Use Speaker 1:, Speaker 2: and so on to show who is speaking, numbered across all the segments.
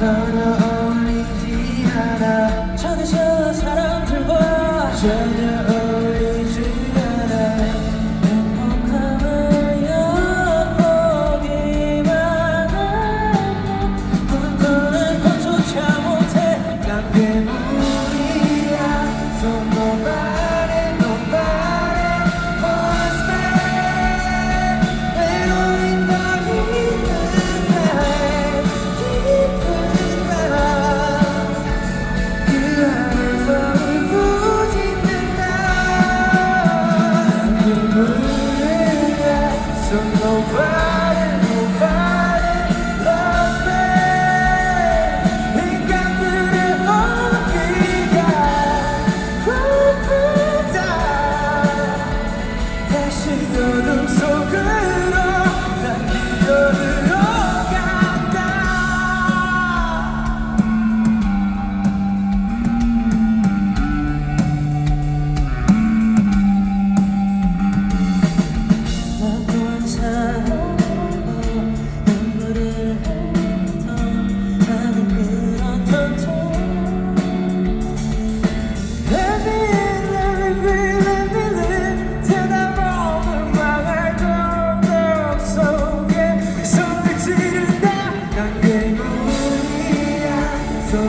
Speaker 1: 걸어올리지 않아. 찾으셔 사람들과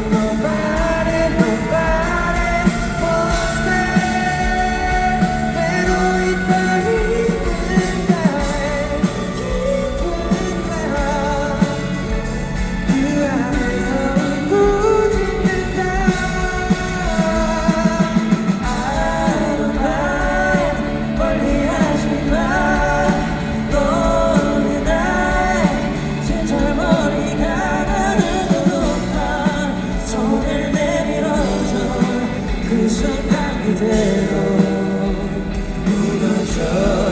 Speaker 1: Oh. 그 그대로 무너져